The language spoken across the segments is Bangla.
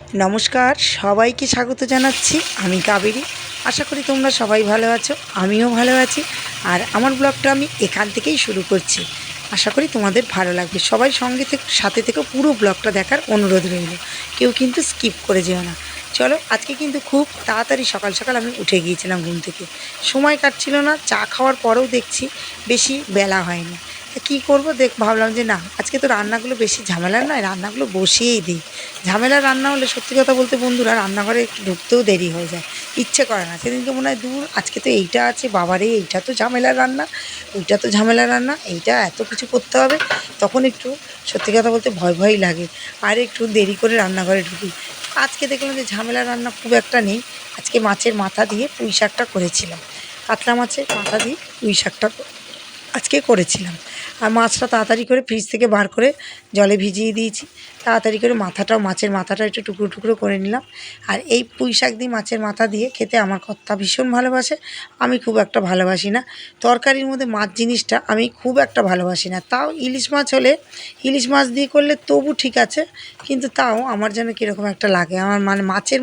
নমস্কার, সবাইকে স্বাগত জানাচ্ছি আমি কাবেরি। আশা করি তোমরা সবাই ভালো আছো, আমিও ভালো আছি। আর আমার ব্লগটা আমি এখান থেকেই শুরু করছি। আশা করি তোমাদের ভালো লাগবে। সবাই সঙ্গে থেকে, সাথে থেকে পুরো ব্লগটা দেখার অনুরোধ রইল। কেউ কিন্তু স্কিপ করে যেও না। চলো, আজকে কিন্তু খুব তাড়াতাড়ি সকাল সকাল আমি উঠে গিয়েছিলাম ঘুম থেকে। সময় কাটছিল না, চা খাওয়ার পরেও দেখছি বেশি বেলা হয়নি। কী করব? দেখ, ভাবলাম যে না, আজকে তো রান্নাগুলো বেশি ঝামেলার নয়, রান্নাগুলো বসিয়েই দিই। ঝামেলা রান্না হলে সত্যি কথা বলতে বন্ধুরা, রান্নাঘরে ঢুকতেও দেরি হয়ে যায়, ইচ্ছে করে না। সেদিনকে মনে হয়, দূর, আজকে তো এইটা আছে, বাবারে, এইটা তো ঝামেলার রান্না, ওইটা তো ঝামেলার রান্না, এইটা এত কিছু করতে হবে। তখন একটু, সত্যি কথা বলতে ভয় ভয়ই লাগে। আর, একটু দেরি করে রান্নাঘরে ঢুকি। আজকে দেখলাম যে ঝামেলা রান্না খুব একটা নেই, আজকে মাছের মাথা দিয়ে পুঁই শাকটা করেছিলাম। কাতলা মাছের মাথা দিয়ে পুঁই শাকটা আজকে করেছিলাম। আর মাছটা তাড়াতাড়ি করে ফ্রিজ থেকে বার করে জলে ভিজিয়ে দিয়েছি। তাড়াতাড়ি করে মাথাটাও, মাছের মাথাটা একটু টুকরো টুকরো করে নিলাম। আর এই পুঁই শাক দিয়ে মাছের মাথা দিয়ে খেতে আমার কর্তা ভীষণ ভালোবাসে। আমি খুব একটা ভালোবাসি না। তরকারির মধ্যে মাছ জিনিসটা আমি খুব একটা ভালোবাসি না। তাও ইলিশ মাছ হলে, ইলিশ মাছ দিয়ে করলে তবু ঠিক আছে, কিন্তু তাও আমার যেন কীরকম একটা লাগে। আমার মানে মাছের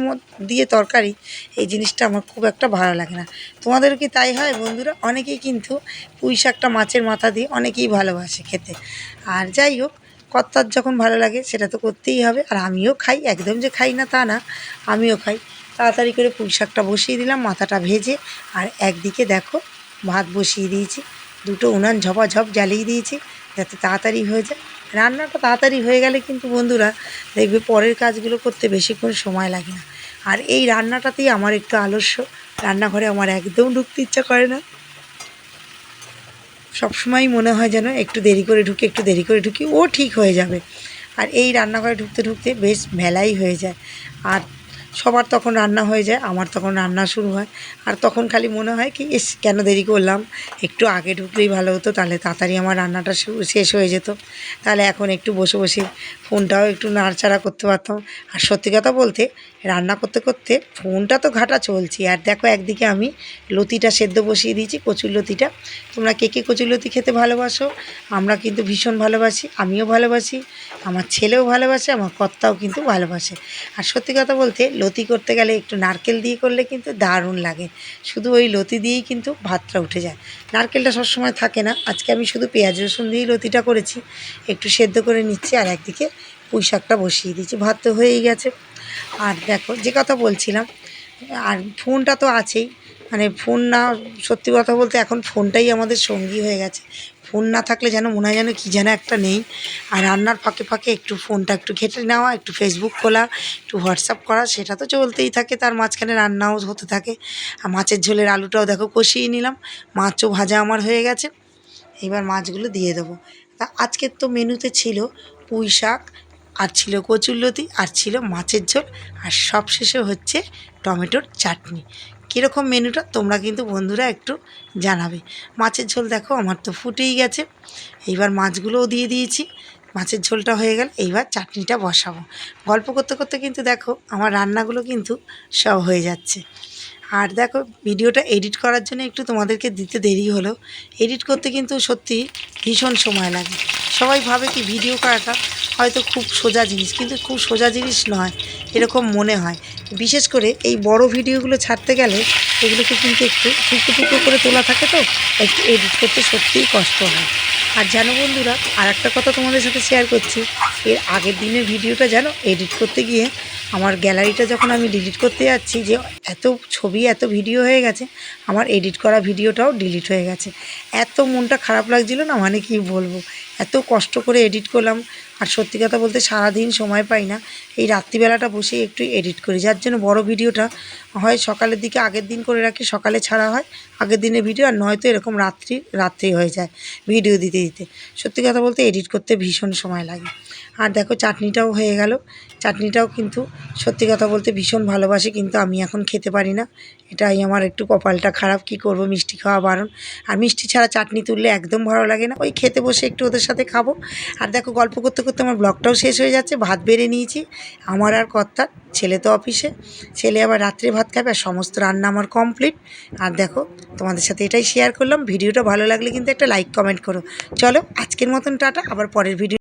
দিয়ে তরকারি, এই জিনিসটা আমার খুব একটা ভালো লাগে না। তোমাদের কি তাই হয় বন্ধুরা? অনেকেই কিন্তু পুঁই শাকটা মাছের মাথা দিয়ে, অনেকেই ভালোবাসে খেতে। আর যাই হোক, কর্তার যখন ভালো লাগে, সেটা তো করতেই হবে। আর আমিও খাই, একদম যে খাই না তা না, আমিও খাই। তাড়াতাড়ি করে পুঁই শাকটা বসিয়ে দিলাম, মাথাটা ভেজে। আর একদিকে দেখো, ভাত বসিয়ে দিয়েছি, দুটো উনান ঝপাঝপ জ্বালিয়ে দিয়েছি, যাতে তাড়াতাড়ি হয়ে যায়। রান্নাটা তাড়াতাড়ি হয়ে গেলে কিন্তু বন্ধুরা, দেখবে পরের কাজগুলো করতে বেশিক্ষণ সময় লাগে না। আর এই রান্নাটাতেই আমার একটু আলস্য, রান্নাঘরে আমার একদম ঢুকতে ইচ্ছা করে না। সবসময়ই মনে হয় যেন একটু দেরি করে ঢুকি, একটু দেরি করে ঢুকি, ও ঠিক হয়ে যাবে। আর এই রান্নাঘরে ঢুকতে ঢুকতে বেশ মেলাই হয়ে যায়। আর সবার তখন রান্না হয়ে যায়, আমার তখন রান্না শুরু হয়। আর তখন খালি মনে হয় কি এস কেন দেরি করলাম? একটু আগে ঢুকলেই ভালো হতো, তাহলে তাড়াতাড়ি আমার রান্নাটা শেষ হয়ে যেত। তাহলে এখন একটু বসে বসে ফোনটাও একটু নাড়াচাড়া করতে পারতাম। আর সত্যি কথা বলতে, রান্না করতে করতে ফোনটা তো ঘাটা চলছে। আর দেখো একদিকে আমি লতিটা সেদ্ধ বসিয়ে দিয়েছি, কচুর লতিটা। তোমরা কে কে কচুর লতি খেতে ভালোবাসো? আমরা কিন্তু ভীষণ ভালোবাসি, আমিও ভালোবাসি, আমার ছেলেও ভালোবাসে, আমার কর্তাও কিন্তু ভালোবাসে। আর সত্যি কথা বলতে লতি করতে গেলে একটু নারকেল দিয়ে করলে কিন্তু দারুণ লাগে। শুধু ওই লতি দিয়েই কিন্তু ভাতটা উঠে যায়। নারকেলটা সবসময় থাকে না। আজকে আমি শুধু পেঁয়াজ রসুন দিয়েই লতিটা করেছি। একটু সেদ্ধ করে নিচ্ছি আর একদিকে পুঁই শাকটা বসিয়ে দিচ্ছি ভাত তো হয়েই গেছে। আর দেখো, যে কথা বলছিলাম, আর ফোনটা তো আছেই। মানে ফোন না, সত্যি কথা বলতে এখন ফোনটাই আমাদের সঙ্গী হয়ে গেছে। ফোন না থাকলে যেন মনে হয় যেন কী যেন একটা নেই। আর রান্নার ফাঁকে ফাঁকে একটু ফোনটা একটু ঘেটে নেওয়া, একটু ফেসবুক খোলা, একটু হোয়াটসঅ্যাপ করা, সেটা তো চলতেই থাকে। তার মাঝখানে রান্নাও হতে থাকে। আর মাছের ঝোলের আলুটাও দেখো কষিয়ে নিলাম। মাছও ভাজা আমার হয়ে গেছে। এবার মাছগুলো দিয়ে দেবো। তা আজকের তো মেনুতে ছিল পুঁই শাক, আর ছিল কচুরলতি, আর ছিল মাছের ঝোল, আর সবশেষে হচ্ছে টমেটোর চাটনি। কীরকম মেনুটা তোমরা কিন্তু বন্ধুরা একটু জানাবে। মাছের ঝোল দেখো, আমার তো ফুটেই গেছে। এইবার মাছগুলোও দিয়ে দিয়েছি। মাছের ঝোলটা হয়ে গেল, এইবার চাটনিটা বসাবো। গল্প করতে করতে কিন্তু দেখো, আমার রান্নাগুলো কিন্তু সব হয়ে যাচ্ছে। আর দেখো, ভিডিওটা এডিট করার জন্য একটু তোমাদেরকে দিতে দেরি হলো এডিট করতে কিন্তু সত্যি ভীষণ সময় লাগে। সবাই ভাবে কি ভিডিও করাটা হয়তো খুব সোজা জিনিস, কিন্তু খুব সোজা জিনিস নয়, এরকম মনে হয়। বিশেষ করে এই বড় ভিডিওগুলো ছাড়তে গেলে এগুলোকে কিন্তু একটু টুকরো টুকরো করে তোলা থাকে তো, একটু এডিট করতে সত্যিই কষ্ট হয়। আর জানো বন্ধুরা আর একটা কথা তোমাদের সাথে শেয়ার করছি, এর আগের দিনের ভিডিওটা জানো এডিট করতে গিয়ে আমার গ্যালারিটা যখন আমি ডিলিট করতে যাচ্ছি যে এত ছবি, এত ভিডিও হয়ে গেছে, আমার এডিট করা ভিডিওটাও ডিলিট হয়ে গেছে। এত মনটা খারাপ লাগছিল না? মানে কি বলব? এত কষ্ট করে এডিট করলাম। আর সত্যি কথা বলতে সারাদিন সময় পাই না। এই রাত্রিবেলাটা বসে একটু এডিট করি। যার জন্য বড় ভিডিওটা হয় সকালের দিকে আগের দিন করে রাখি, সকালে ছাড়া হয়। আগের দিনের ভিডিও আর নয়তো এরকম রাত্রি রাত্রি হয়ে যায় ভিডিও দিতে দিতে। সত্যি কথা বলতে এডিট করতে ভীষণ সময় লাগে। আর দেখো, চাটনিটাও হয়ে গেল। চাটনিটাও কিন্তু সত্যি কথা বলতে ভীষণ ভালোবাসি, কিন্তু আমি এখন খেতে পারি না। এটাই আমার একটু কপালটা খারাপ, কি করব? মিষ্টি খাওয়া বারণ। আর মিষ্টি ছাড়া চাটনি তুললে একদম ভালো লাগে না। ওই খেতে বসে একটু ওদের সাথে খাব। আর দেখো, গল্প করতে করতে আমার ব্লগটাও শেষ হয়ে যাচ্ছে, ভাত বেড়ে নিয়েছি। আমার আর কর্তার ছেলে তো অফিসে। ছেলে আবার রাত্রে ভাত খাবে আর সমস্ত রান্না আমার কমপ্লিট। আর দেখো, তোমাদের সাথে এটাই শেয়ার করলাম। ভিডিওটা ভালো লাগলে কিন্তু একটা লাইক কমেন্ট করো। চলো, আজকের মতন টাটা। আবার পরের ভিডিও